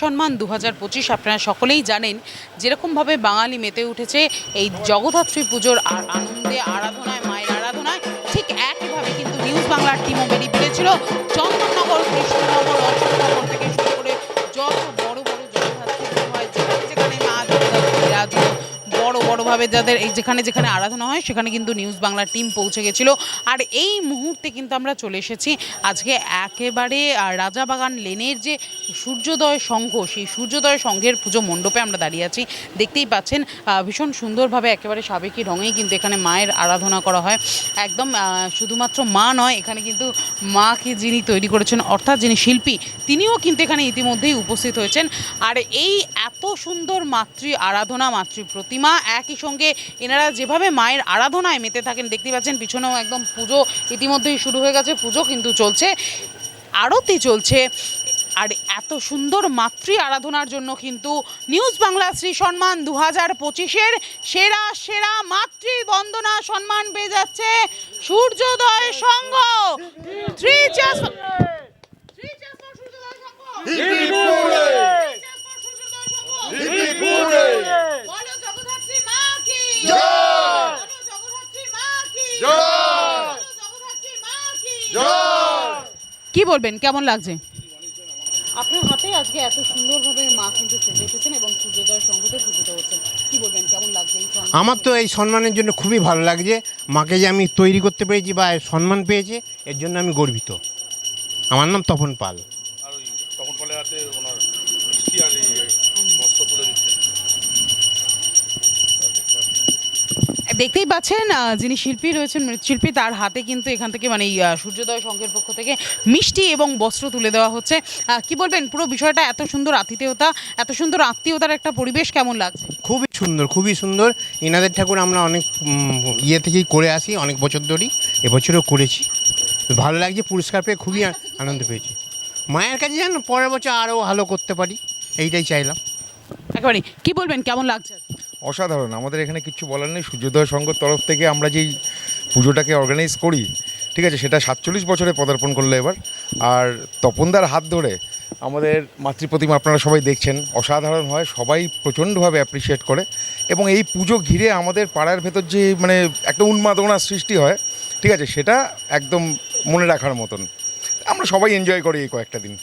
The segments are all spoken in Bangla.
সম্মান দু হাজার পঁচিশ আপনারা সকলেই জানেন, যেরকমভাবে বাঙালি মেতে উঠেছে এই জগদ্ধাত্রী পুজোর আর আনন্দে আরাধনায়, মায়ের আরাধনায়, ঠিক একইভাবে কিন্তু নিউজ বাংলার টিমও বেরিয়ে পড়েছিল চন্দননগর, কৃষ্ণনগর, অশোকনগর থেকে বড়ভাবে যাদের এই যেখানে যেখানে আরাধনা হয়, সেখানে কিন্তু নিউজ বাংলার টিম পৌঁছে গেছিল। আর এই মুহূর্তে কিন্তু আমরা চলে এসেছি আজকে একেবারে রাজাবাগান লেনের যে সূর্যোদয় সংঘ, সেই সূর্যোদয় সংঘের পুজো মণ্ডপে আমরা দাঁড়িয়ে আছি। দেখতেই পাচ্ছেন ভীষণ সুন্দরভাবে একেবারে সাবেকি রঙেই কিন্তু এখানে মায়ের আরাধনা করা হয়। একদম শুধুমাত্র মা নয়, এখানে কিন্তু মাকে যিনি তৈরি করেছেন, অর্থাৎ যিনি শিল্পী, তিনিও কিন্তু এখানে ইতিমধ্যেই উপস্থিত হয়েছেন। আর এই এত সুন্দর মাতৃ আরাধনা, মাতৃ প্রতিমা, একই সঙ্গে এনারা যেভাবে মায়ের আরাধনায় মেতে থাকেন দেখতে পাচ্ছেন পিছনেও একদম পুজো ইতিমধ্যেই শুরু হয়ে গেছে পুজো কিন্তু চলছে আরতি চলছে আর এত সুন্দর মাতৃ আরাধনার জন্য কিন্তু নিউজ বাংলা শ্রী সম্মান দু হাজার পঁচিশের সেরা সেরা মাতৃ বন্দনা সম্মান পেয়ে যাচ্ছে সূর্যোদয় সংঘ। চাষ- বলবেন? কেমন লাগছে? আপনার হাতে আজকে এত সুন্দরভাবে মা কিন্তু সেজে উঠেছেন এবং সূর্যোদয় হচ্ছেন। কি বলবেন? কেমন লাগছে এই আমার তো এই সম্মানের জন্য খুবই ভালো লাগছে। মাকে যে আমি তৈরি করতে পেরেছি বা সম্মান পেয়েছে এর জন্য আমি গর্বিত। আমার নাম তপন পাল। আর তপন পালের হাতে ওনার মিষ্টি আর দেখতেই পাচ্ছেন যিনি শিল্পী রয়েছেন মৃৎশিল্পী তার হাতে কিন্তু এখান থেকে মানে এই, সূর্যোদয় সংঘের পক্ষ থেকে মিষ্টি এবং বস্ত্র তুলে দেওয়া হচ্ছে। কি বলবেন পুরো বিষয়টা এত সুন্দর আতিথেয়তা এত সুন্দর আত্মীয়তার একটা পরিবেশ কেমন লাগছে? খুবই সুন্দর খুবই সুন্দর। এনাদের ঠাকুর আমরা অনেক ইয়ে থেকেই করে আসি অনেক বছর ধরেই এবছরও করেছি। ভালো লাগছে পুরস্কার পেয়ে খুবই আনন্দ পেয়েছি। মায়ের কাছে যেন পরের বছর আরও ভালো করতে পারি এইটাই চাইলাম। একেবারে কি বলবেন কেমন লাগছে? অসাধারণ। আমাদের এখানে কিছু বলার নেই। সূর্যোদয় সংঘর তরফ থেকে আমরা যেই পুজোটাকে অর্গানাইজ করি, ঠিক আছে, সেটা সাতচল্লিশ বছরে পদার্পণ করল এবার। আর তপনদার হাত ধরে আমাদের মাতৃপ্রতিমা আপনারা সবাই দেখছেন, অসাধারণ হয়, সবাই প্রচণ্ডভাবে অ্যাপ্রিসিয়েট করে। এবং এই পুজো ঘিরে আমাদের পাড়ার ভেতর যে মানে একটা উন্মাদনার সৃষ্টি হয়, ঠিক আছে, সেটা একদম মনে রাখার মতন। আমরা সবাই এনজয় করি এই কয়েকটা দিন।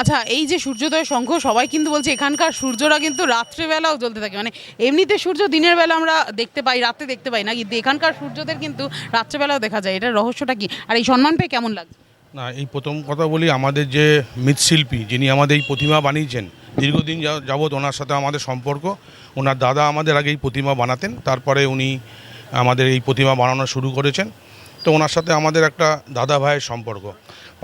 আচ্ছা এই যে সূর্যোদয় সংঘ, সবাই কিন্তু বলছে এখানকার সূর্যরা কিন্তু রাত্রেবেলাও জ্বলতে থাকে। মানে এমনিতে সূর্য দিনের বেলা আমরা দেখতে পাই, রাতে দেখতে পাই না, কিন্তু এখানকার সূর্যদের কিন্তু রাত্রেবেলাও দেখা যায়। এটার রহস্যটা কি? আর এই সম্মান পেয়ে কেমন লাগছে? না, এই প্রথম কথা বলি, আমাদের যে মৃৎশিল্পী, যিনি আমাদের এই প্রতিমা বানিয়েছেন, দীর্ঘদিন যাবৎ ওনার সাথে আমাদের সম্পর্ক। ওনার দাদা আমাদের আগে এই প্রতিমা বানাতেন, তারপরে উনি আমাদের এই প্রতিমা বানানো শুরু করেছেন। তো ওনার সাথে আমাদের একটা দাদা ভাইয়ের সম্পর্ক।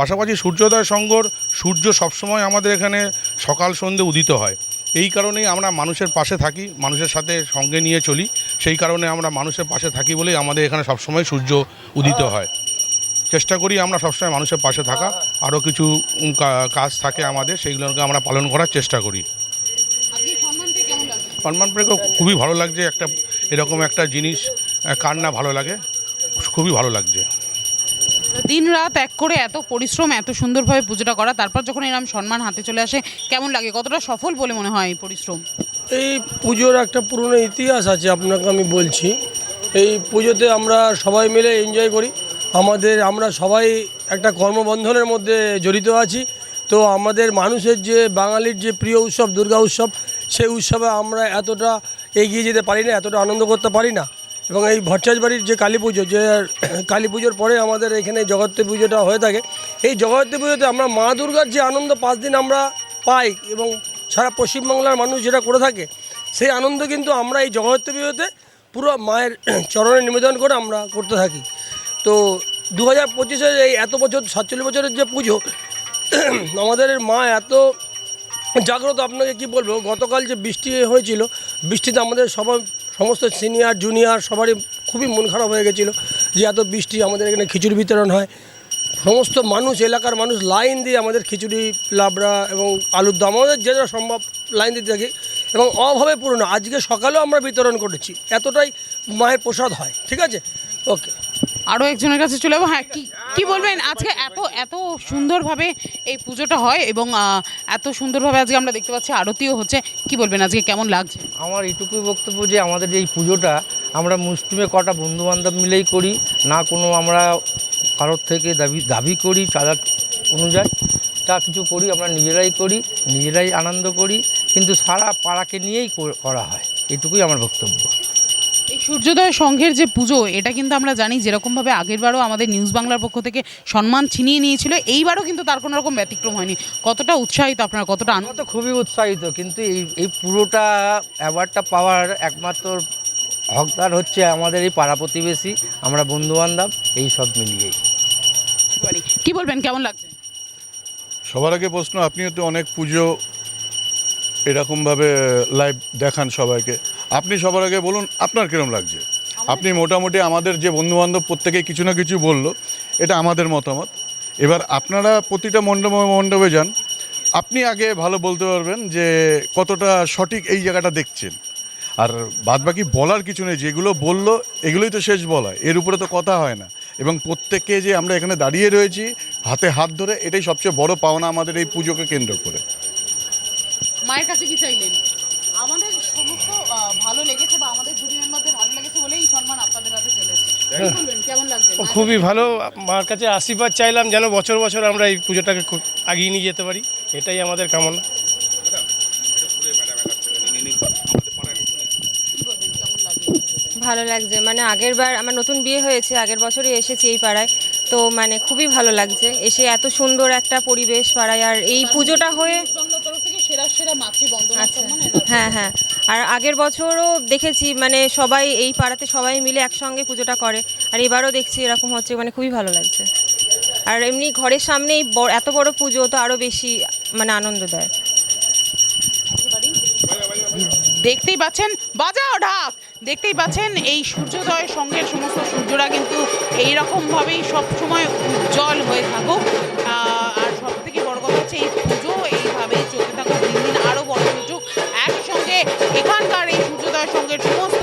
পাশাপাশি সূর্যোদয় সংঘর সূর্য সবসময় আমাদের এখানে সকাল সন্ধে উদিত হয়। এই কারণেই আমরা মানুষের পাশে থাকি মানুষের সাথে সঙ্গে নিয়ে চলি। সেই কারণে আমরা মানুষের পাশে থাকি বলেই আমাদের এখানে সবসময় সূর্য উদিত হয়। চেষ্টা করি আমরা সবসময় মানুষের পাশে থাকা। আরও কিছু কাজ থাকে আমাদের সেইগুলোকে আমরা পালন করার চেষ্টা করি। সম্মান পেয়ে খুবই ভালো লাগছে। একটা এরকম একটা জিনিস কার না ভালো লাগে? খুবই ভালো লাগছে। দিন রাত এক করে এত পরিশ্রম, এত সুন্দরভাবে পুজোটা করা, তারপর যখন এরকম সম্মান হাতে চলে আসে, কেমন লাগে? কতটা সফল বলে মনে হয় এই পরিশ্রম? এই পুজোর একটা পুরনো ইতিহাস আছে, আপনাকে আমি বলছি। এই পুজোতে আমরা সবাই মিলে এনজয় করি। আমাদের, আমরা সবাই একটা কর্মবন্ধনের মধ্যে জড়িত আছি। তো আমাদের মানুষের যে, বাঙালির যে প্রিয় উৎসব, দুর্গা উৎসব, সেই উৎসবে আমরা এতটা এগিয়ে যেতে পারি না, এতটা আনন্দ করতে পারি না। এবং এই ভট্টাচ বাড়ির যে কালী পুজো, যে কালী পুজোর পরে আমাদের এখানে জগত্রী পুজোটা হয়ে থাকে, এই জগত্রী পুজোতে আমরা মা দুর্গার যে আনন্দ পাঁচ দিন আমরা পাই এবং সারা পশ্চিমবাংলার মানুষ যেটা করে থাকে, সেই আনন্দ কিন্তু আমরা এই জগত্রী পুজোতে পুরো মায়ের চরণে নিবেদন করে আমরা করতে থাকি। তো দু হাজার পঁচিশের এই এত বছর, সাতচল্লিশ বছরের যে পুজো, আমাদের মা এত জাগ্রত, আপনাকে কি বলব, গতকাল যে বৃষ্টি হয়েছিল, বৃষ্টিতে আমাদের সবাই সমস্ত সিনিয়র জুনিয়র সবারই খুবই মন খারাপ হয়ে গেছিল যে এত বৃষ্টি, আমাদের এখানে খিচুড়ি বিতরণ হয়। সমস্ত মানুষ, এলাকার মানুষ লাইন দিয়ে আমাদের খিচুড়ি, লাবড়া এবং আলুর দম, আমাদের যে যা সম্ভব লাইন দিতে থাকি এবং অভাবে পূর্ণ আজকে সকালেও আমরা বিতরণ করেছি। এতটাই মায়ের প্রসাদ হয়। ঠিক আছে? ওকে আরও একজনের কাছে চলে যাব। হ্যাঁ কি কী বলবেন? আজকে এত এত সুন্দরভাবে এই পুজোটা হয় এবং এত সুন্দরভাবে আজকে আমরা দেখতে পাচ্ছি আরতিও হচ্ছে। কি বলবেন আজকে? কেমন লাগছে? আমার এইটুকুই বক্তব্য যে আমাদের এই পুজোটা, আমরা মুসলিমে কটা বন্ধু বান্ধব মিলেই করি, না কোনো আমরা কারোর থেকে দাবি দাবি করি, চাঁদা অনুযায়ী। তা কিছু করি আমরা নিজেরাই করি, নিজেরাই আনন্দ করি, কিন্তু সারা পাড়াকে নিয়েই করা হয়। এটুকুই আমার বক্তব্য। এই সূর্যোদয় সংঘের যে পুজো এটা কিন্তু আমরা জানি যেরকমভাবে আগেরবারও আমাদের নিউজ বাংলার পক্ষ থেকে সম্মান ছিনিয়ে নিয়েছিল এইবারও কিন্তু তার কোনো রকম ব্যতিক্রম হয়নি। কতটা উৎসাহিত আপনারা কতটা আনন্দ? তো খুবই উৎসাহিত কিন্তু এই এই পুরোটা অ্যাওয়ার্ডটা পাওয়ার একমাত্র হকদার হচ্ছে আমাদের এই পাড়া প্রতিবেশী আমরা বন্ধুবান্ধব এই সব মিলিয়েই। কি বলবেন কেমন লাগছে? সবার আগে প্রশ্ন আপনিও তো অনেক পুজো এরকমভাবে লাইভ দেখান সবাইকে। আপনি সবার আগে বলুন, আপনার কিরম লাগছে? আপনি মোটামুটি আমাদের যে বন্ধুবান্ধব প্রত্যেকে কিছু না কিছু বলল, এটা আমাদের মতামত। এবার আপনারা প্রতিটা মণ্ডপে মণ্ডপে যান। আপনি আগে ভালো বলতে পারবেন যে কতটা সঠিক এই জায়গাটা দেখছেন। আর বাদবাকি বলার কিছু নেই, যেগুলো বলল, এগুলোই তো শেষ বলা। এর উপরে তো কথা হয় না। এবং প্রত্যেককে যে আমরা এখানে দাঁড়িয়ে রয়েছি, হাতে হাত ধরে, এটাই সবচেয়ে বড় পাওনা আমাদের এই পুজোকে কেন্দ্র করে। মায়ের কাছে কি চাইলেন আমাদের সমস্ত আহ, ভালো লেগেছে বা আমাদের দুটি মেম্বারদের ভালো লেগেছে বলেই এই সম্মান আপনাদের হাতে চলে এসেছে কি বলবেন কেমন লাগছে মায়ের খুবই ভালো। মার কাছে আশীর্বাদ চাইলাম যেন বছর বছর আমরা এই পুজোটাকে খুব আগিয়ে নিয়ে যেতে পারি। এটাই আমাদের কামনা? ভালো লাগছে। মানে আগের বার আমার নতুন বিয়ে হয়েছে আগের বছরই এসেছি এই পাড়ায়। তো মানে খুবই ভালো লাগছে। এসে এত সুন্দর একটা পরিবেশ পাড়ায়। আর এই পুজোটা হয়ে আচ্ছা। হ্যাঁ হ্যাঁ। আর আগের বছরও দেখেছি মানে সবাই, এই পাড়াতে সবাই মিলে একসঙ্গে পুজোটা করে, আর এবারও দেখছি এরকম হচ্ছে মানে খুবই ভালো লাগছে। আর এমনি ঘরের সামনেই ব- এত বড় পুজো তো আরও বেশি মানে আনন্দ দেয়। দেখতেই পাচ্ছেন, বাজাও ঢাক! দেখতেই পাচ্ছেন, এই সূর্যোদয়ের সঙ্গে সমস্ত সূর্যরা কিন্তু এই রকমভাবেই সবসময় উজ্জ্বল হয়ে থাকুক। সূর্যোদয় সঙ্গের সমস্ত